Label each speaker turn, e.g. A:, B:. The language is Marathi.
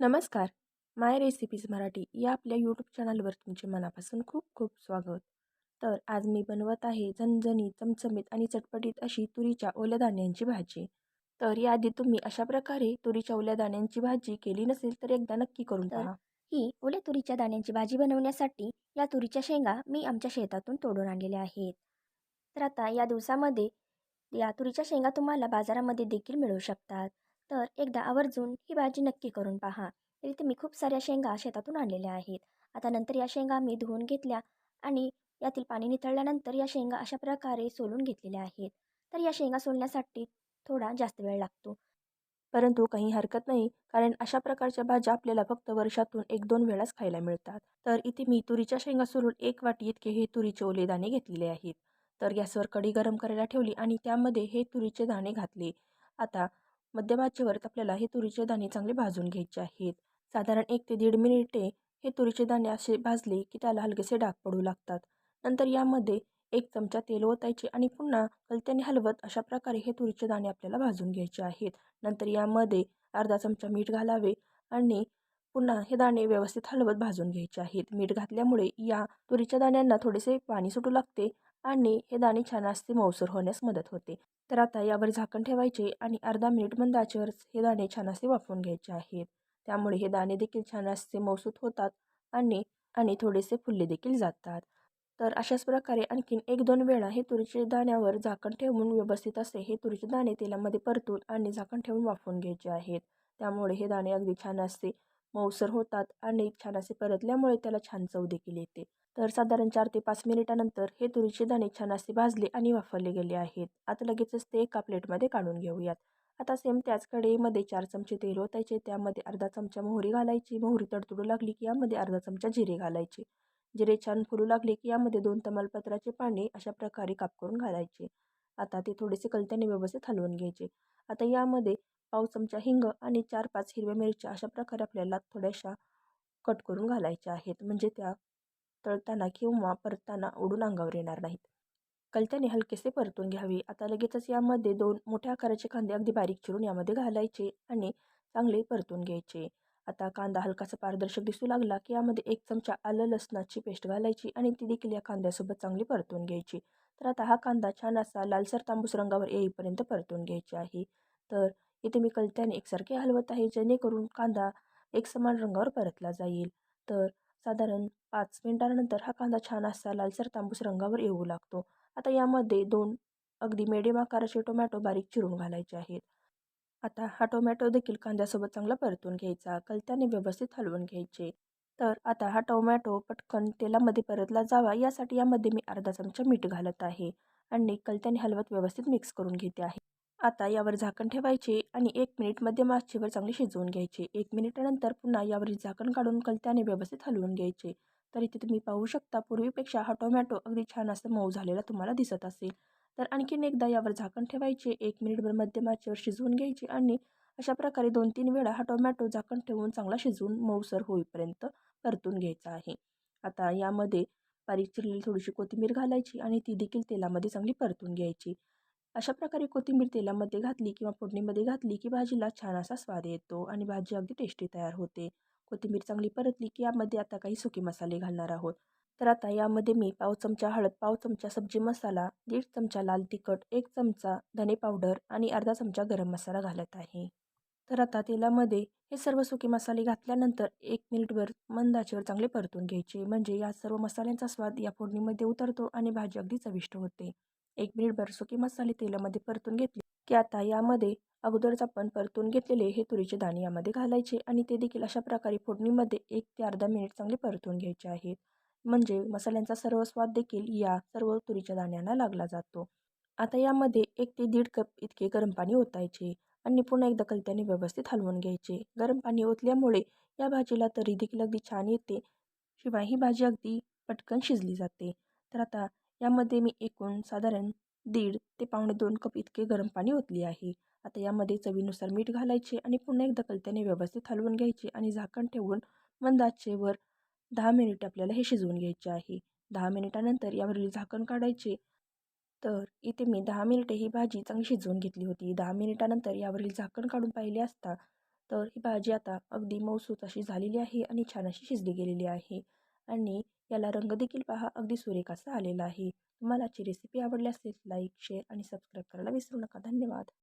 A: नमस्कार. माय रेसिपीज मराठी या आपल्या यूट्यूब चॅनलवर तुमचे मनापासून खूप खूप स्वागत. तर आज मी बनवत आहे झणझणीत चमचमीत आणि चटपटीत अशी तुरीच्या ओल्या दाण्यांची भाजी. तर याआधी तुम्ही अशा प्रकारे तुरीच्या ओल्या दाण्यांची भाजी केली नसेल तर एकदा नक्की करून पहा.
B: ही ओल्या तुरीच्या दाण्यांची भाजी बनवण्यासाठी या तुरीच्या शेंगा मी आमच्या शेतातून तोडून आणलेल्या आहेत. तर आता या दिवसामध्ये या तुरीच्या शेंगा तुम्हाला बाजारामध्ये देखील मिळू शकतात. तर एकदा आवर्जून ही भाजी नक्की करून पहा. तर इथे मी खूप साऱ्या शेंगा शेतातून आणलेल्या आहेत. आता नंतर या शेंगा मी धुवून घेतल्या आणि यातील पाणी निथळल्यानंतर या शेंगा अशा प्रकारे सोलून घेतलेल्या आहेत. तर या शेंगा सोलण्यासाठी थोडा जास्त वेळ लागतो.
A: परंतु काही हरकत नाही कारण अशा प्रकारच्या भाज्या आपल्याला फक्त वर्षातून एक दोन वेळाच खायला मिळतात. तर इथे मी तुरीच्या शेंगा सोलून एक वाटी इतके हे तुरीचे ओले दाणे घेतलेले आहेत. तर गॅसवर कढी गरम करायला ठेवली आणि त्यामध्ये हे तुरीचे दाणे घातले. आता मध्यम आपल्याला हे तुरीचे दाणे चांगले भाजून घ्यायचे आहेत. साधारण एक ते दीड मिनिटे हे तुरीचे दाणे असे भाजले की त्याला हलकेसे डाग पडू लागतात. नंतर यामध्ये एक चमचा तेल ओतायचे आणि पुन्हा कलत्याने हलवत अशा प्रकारे हे तुरीचे दाणे आपल्याला भाजून घ्यायचे आहेत. नंतर यामध्ये अर्धा चमचा मीठ घालावे आणि पुन्हा हे दाणे व्यवस्थित हलवत भाजून घ्यायचे आहेत. मीठ घातल्यामुळे या तुरीच्या दाण्यांना थोडेसे पाणी सुटू लागते आणि हे दाणे छान असते मौसूर होण्यास मदत होते. तर आता यावर झाकण ठेवायचे आणि अर्धा मिनिट मंद आचेवर हे दाणे छान असे वाफवून घ्यायचे आहेत. त्यामुळे हे दाणे देखील छान असे मौसूत होतात आणि आणि थोडेसे फुलले देखील जातात. तर अशाच प्रकारे आणखीन एक दोन वेळा हे तुरीचे दाण्यावर झाकण ठेवून व्यवस्थित असे हे तुरीचे दाणे तेलामध्ये परतून आणि झाकण ठेवून वाफवून घ्यायचे आहेत. त्यामुळे हे दाणे अगदी छान असते मऊसर होतात आणि छान असे परतल्यामुळे त्याला छान चव देखील येते. तर साधारण चार ते पाच मिनिटानंतर हे तुरीचे दाणे छान असे भाजले आणि वाफरले गेले आहेत. आता लगेचच ते एका प्लेटमध्ये काढून घेऊयात. आता सेम त्याच कढईमध्ये चार चमचे तेल ओतायचे त्यामध्ये अर्धा चमचा मोहरी घालायची. मोहरी तडतडू लागली की यामध्ये अर्धा चमचा जिरे घालायचे. जिरे छान फुलू लागले की यामध्ये दोन तमालपत्राचे पाने अशा प्रकारे काप करून घालायचे. आता ते थोडेसे कलत्याने व्यवस्थित हलवून घ्यायचे. आता यामध्ये पाव चमचा हिंग आणि चार पाच हिरव्या मिरच्या अशा प्रकारे आपल्याला थोड्याशा कट करून घालायच्या आहेत. म्हणजे त्या तळताना किंवा परताना उडून अंगावर येणार नाहीत. कलत्याने हलकेसे परतून घ्यावे. आता लगेचच यामध्ये दोन मोठ्या आकाराचे कांदे अगदी बारीक चिरून यामध्ये घालायचे आणि चांगले परतून घ्यायचे. आता कांदा हलकासा पारदर्शक दिसू लागला की यामध्ये एक चमचा आलं लसणाची पेस्ट घालायची आणि ती देखील या कांद्यासोबत चांगली परतून घ्यायची. तर आता हा कांदा छान असा लालसर तांबूस रंगावर येईपर्यंत परतून घ्यायचे आहे. तर इथे मी कलत्याने एकसारखे हलवत आहे जेणेकरून कांदा एक समान रंगावर परतला जाईल. तर साधारण पाच मिनिटांनंतर हा कांदा छान असा लालसर तांबूस रंगावर येऊ लागतो. आता यामध्ये दोन अगदी मिडियम आकाराचे टोमॅटो बारीक चिरून घालायचे आहेत. आता हा टोमॅटो देखील कांद्यासोबत चांगला परतून घ्यायचा कलत्याने व्यवस्थित हलवून घ्यायचे. तर आता हा टोमॅटो पटकन तेलामध्ये परतला जावा यासाठी यामध्ये मी अर्धा चमचा मीठ घालत आहे आणि कलत्याने हलवत व्यवस्थित मिक्स करून घेते आहे. आता यावर झाकण ठेवायचे आणि एक मिनिट मध्यम आचेवर चांगले शिजवून घ्यायचे. एक मिनिटानंतर पुन्हा यावरील झाकण काढून कलत्याने व्यवस्थित हलवून घ्यायचे. तर इथे तुम्ही पाहू शकता पूर्वीपेक्षा हा टोमॅटो अगदी छान असं मऊ झालेला तुम्हाला दिसत असेल. तर आणखीन एकदा यावर झाकण ठेवायचे. एक मिनिटभर मध्यम आचेवर शिजवून घ्यायचे आणि अशा प्रकारे दोन तीन वेळा हा टोमॅटो झाकण ठेवून चांगला शिजवून मऊसर होईपर्यंत परतून घ्यायचा आहे. आता यामध्ये बारीक चिरलेली थोडीशी कोथिंबीर घालायची आणि ती देखील तेलामध्ये चांगली परतून घ्यायची. अशा प्रकारे कोथिंबीर तेलामध्ये घातली किंवा फोडणीमध्ये घातली की भाजीला छान असा स्वाद येतो आणि भाजी अगदी टेस्टी तयार होते. कोथिंबीर चांगली परतली की यामध्ये आता काही सुके मसाले घालणार आहोत. तर आता यामध्ये मी पाव चमचा हळद पाव चमचा सब्जी मसाला दीड चमचा लाल तिखट एक चमचा धने पावडर आणि अर्धा चमचा गरम मसाला घालत आहे. तर आता तेलामध्ये हे सर्व सुके मसाले घातल्यानंतर एक मिनिटभर मंदाचेवर चांगले परतून घ्यायचे. म्हणजे या सर्व मसाल्यांचा स्वाद या फोडणीमध्ये उतरतो आणि भाजी अगदी चविष्ट होते. एक मिनिटभर सुकी मसाले तेलामध्ये परतून घेतले. की आता यामध्ये अगोदरच आपण परतून घेतलेले हे तुरीचे दाणे यामध्ये घालायचे आणि ते देखील अशा प्रकारे फोडणीमध्ये एक ते अर्धा मिनिट चांगले परतून घ्यायचे आहेत. म्हणजे मसाल्यांचा सर्व स्वाद देखील या सर्व तुरीच्या दाण्यांना लागला जातो. आता यामध्ये एक ते दीड कप इतके गरम पाणी ओतायचे आणि पुन्हा एकदा कलत्याने व्यवस्थित हलवून घ्यायचे. गरम पाणी ओतल्यामुळे या भाजीला तरी देखील अगदी छान येते. शिवाय ही भाजी अगदी पटकन शिजली जाते. तर आता यामध्ये मी एकूण साधारण दीड ते पावणे दोन कप इतके गरम पाणी ओतले आहे. आता यामध्ये चवीनुसार मीठ घालायचे आणि पुन्हा एकदा कलत्याने व्यवस्थित हलवून घ्यायचे आणि झाकण ठेवून मंद आचेवर दहा मिनिट आपल्याला हे शिजवून घ्यायचे आहे. दहा मिनिटानंतर यावरील झाकण काढायचे. तर इथे मी दहा मिनिटे ही भाजी चांगली शिजवून घेतली होती. दहा मिनिटानंतर यावरील झाकण काढून पाहिले असता तर ही भाजी आता अगदी मऊसूत अशी झालेली आहे आणि छान अशी शिजली गेलेली आहे. आणि याला रंग देखील पहा. अगदी सुरेख असा आलेला आहे. तुम्हाला आजची रेसिपी आवडली असेल लाईक शेअर आणि सबस्क्राईब करायला विसरू नका. धन्यवाद.